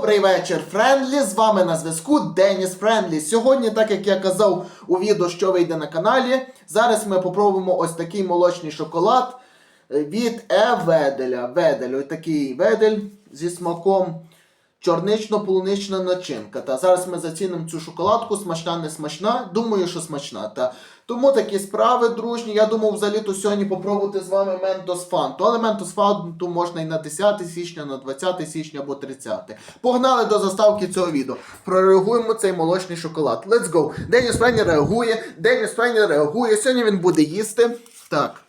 Добрий вечір, Френдлі. З вами на зв'язку Деніс Френдлі. Сьогодні, так як я казав у відео, що вийде на каналі, зараз ми попробуємо ось такий молочний шоколад е, від Е Веделя. Ведель, ось такий ведель зі смаком чорнично-полунична начинка. Та зараз ми зацінимо цю шоколадку, смачна, не смачна. Думаю, що смачна. Та тому такі справи, дружні. Я думав взагалі-то сьогодні попробувати з вами Ментос Фанту. Але Ментос Фанту можна і на 10 січня, на 20 січня або 30. Погнали до заставки цього відео. Прореагуємо цей молочний шоколад. Let's go. Деніс Фені реагує. Деніс Фені реагує. Сьогодні він буде їсти. Так.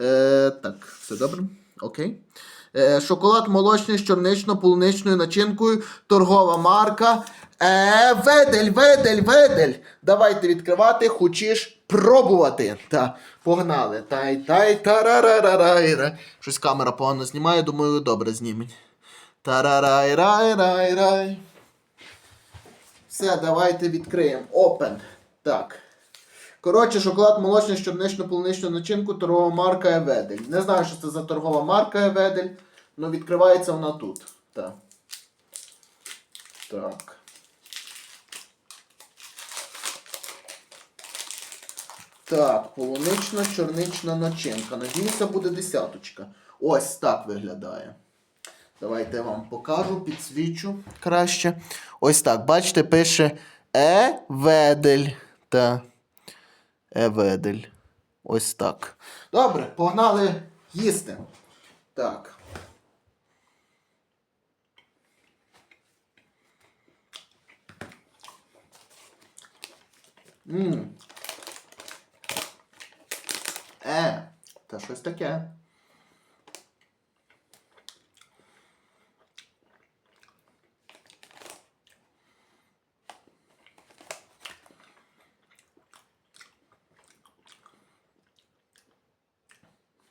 Е, так, все добре. Окей. Е, шоколад молочний з чорнично-полуничною начинкою. Торгова марка. Е, ведель, ведель, ведель. Давайте відкривати, хочеш пробувати. Та, погнали. Тай, тай, тарарарарайра. Щось камера погано знімає, думаю, добре зніметь. Тарарай, рай, рай, рай. Все, давайте відкриємо. Open. Так. Коротше, шоколад молочний з чорнично-полуничною начинку, торгова марка Еведель. Не знаю, що це за торгова марка Еведель, але відкривається вона тут. Так. Так. Так, полунична чорнична начинка. Надіюся, буде десяточка. Ось так виглядає. Давайте я вам покажу, підсвічу краще. Ось так, бачите, пише Е-ведель. Та. Еведель. Ось так. Добре, погнали їсти. Так. Ммм. Е, та щось таке.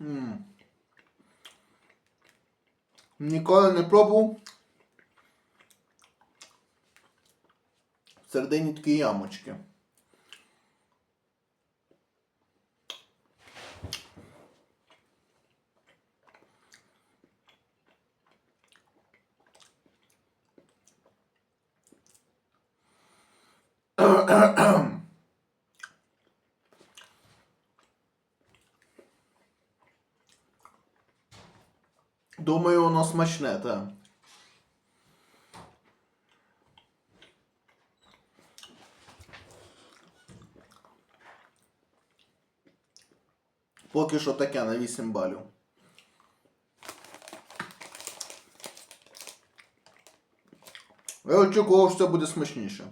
М. Ніколи не пробував. Всередині такі ямочки. Думаю, воно смачне, так. Поки що таке на 8 балів. Я очікував, що це буде смачніше.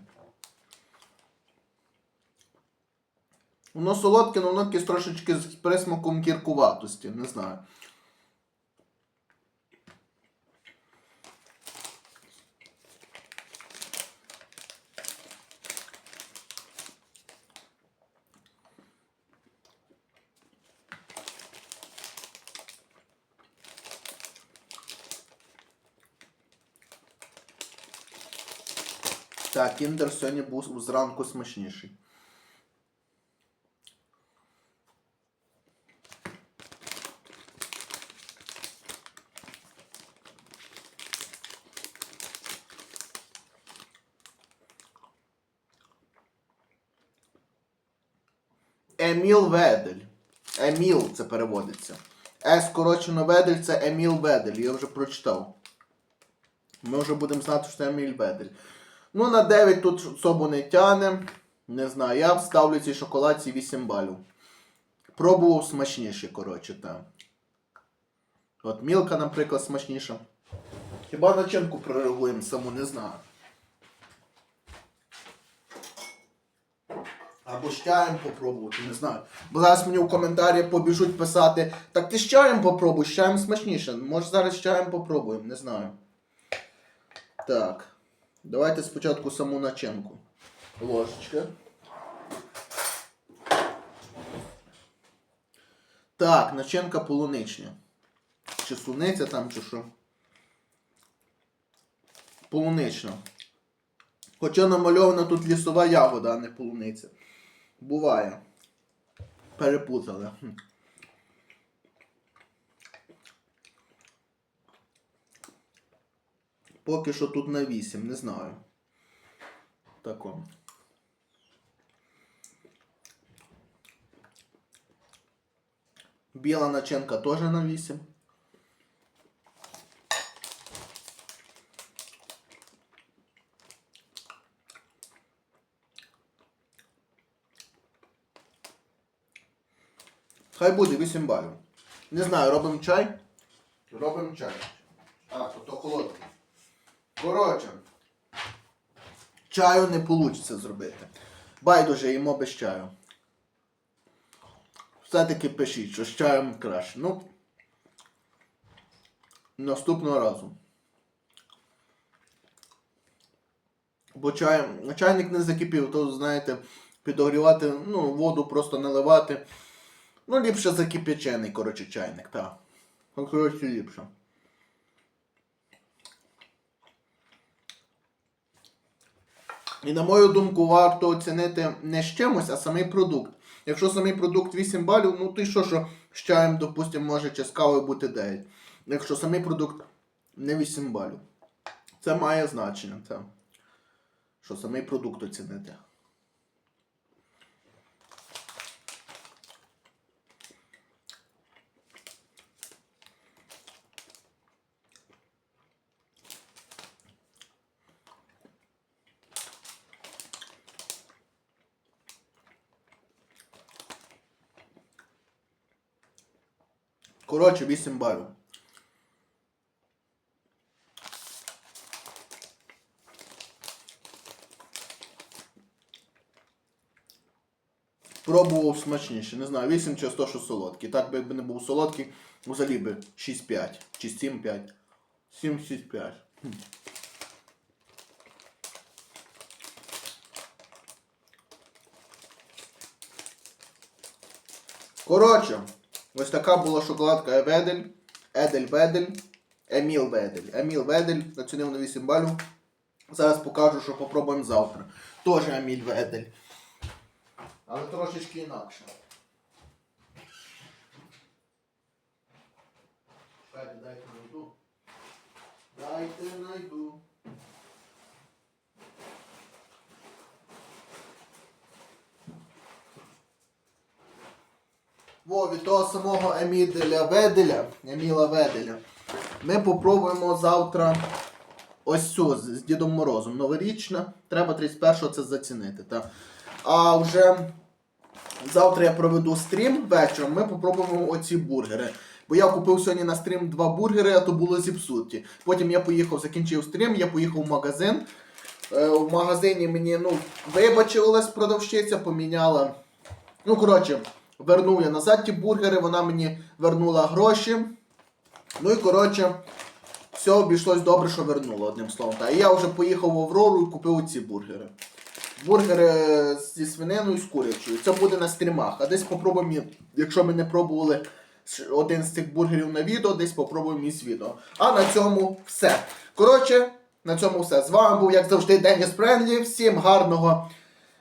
Воно солодке, але воно якесь трошечки з присмаком кіркуватості, не знаю. Так, кіндер сьогодні був зранку смачніший. Еміл Ведель. Еміл це переводиться. Е скорочено Ведель це Еміл Ведель. Я вже прочитав. Ми вже будемо знати, що це Еміль Ведель. Ну, на 9 тут особо не тяне. Не знаю, я ставлю цій шоколадці 8 балів. Пробував смачніше, коротше, там. От мілка, наприклад, смачніша. Хіба начинку прореагуємо саму, не знаю. Або з чаєм попробувати, не знаю. Бо зараз мені в коментарі побіжуть писати, так ти з чаєм попробуй, з чаєм смачніше. Може зараз з чаєм попробуємо, не знаю. Так. Давайте спочатку саму начинку. Ложечка. Так, начинка полуничня. Чи суниця там, чи що. Полунична. Хоча намальована тут лісова ягода, а не полуниця. Буває. Перепутали. Поки що тут на 8, не знаю. Тако. Біла начинка теж на 8. Хай буде 8 балів. Не знаю, робимо чай? Робимо чай. А, то, то холодний. Коротше. Чаю не вийде зробити. Байдуже їмо без чаю. Все-таки пишіть, що з чаєм краще. Ну. Наступного разу. Бо чай, чайник не закипів, то, знаєте, підогрівати, ну, воду просто наливати. Ну, ліпше закипячений, коротше, чайник, так. Коротше, ліпше. І на мою думку, варто оцінити не з чимось, а самий продукт. Якщо самий продукт 8 балів, ну то й що, що з чаєм, допустимо, може чи з кавою бути 9. Якщо самий продукт не 8 балів. Це має значення, це. Що самий продукт оцінити. Коротше, 8 балів. Пробував смачніше, не знаю, 8 чи 100, що солодкий. Так би якби не був солодкий, взагалі би 6-5 чи 7-5. 7-6-5. Коротше, ось така була шоколадка Еведель, Едель Ведель, Еміл Ведель. Еміл Ведель оцінив на 8 балів. Зараз покажу, що попробуємо завтра. Теж Еміль Ведель. Але трошечки інакше. Дайте найду. Дайте найду. Во, від того самого Еміделя Веделя, Еміла Веделя. Ми попробуємо завтра ось цю з, Дідом Морозом. Новорічна. Треба 31-го це зацінити. Так. А вже завтра я проведу стрім вечором. Ми попробуємо оці бургери. Бо я купив сьогодні на стрім два бургери, а то було зіпсуті. Потім я поїхав, закінчив стрім, я поїхав в магазин. Е, в магазині мені ну, вибачилась продавщиця, поміняла. Ну, коротше, вернув я назад ті бургери, вона мені вернула гроші. Ну і коротше, все обійшлось добре, що вернула, одним словом. Та. І я вже поїхав в Аврору і купив ці бургери. Бургери зі свининою і з курячою. Це буде на стрімах. А десь попробуємо, якщо ми не пробували один з цих бургерів на відео, десь попробуємо із відео. А на цьому все. Коротше, на цьому все. З вами був, як завжди, Деніс Френдлі. Всім гарного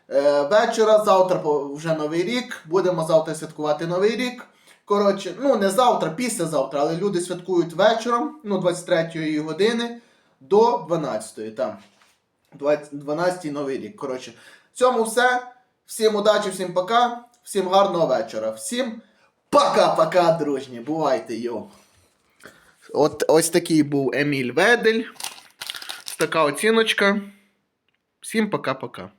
вечора. Завтра вже новий рік. Будемо завтра святкувати новий рік. Коротше, ну не завтра, післязавтра, але люди святкують вечором, ну, 23 години до 12 там. 12 новий рік. Коротше, в цьому все. Всім удачі, всім пока, всім гарного вечора. Всім пока-пока, дружні. Бувайте, йо. От ось такий був Еміль Ведель. Така оціночка. Всім пока-пока.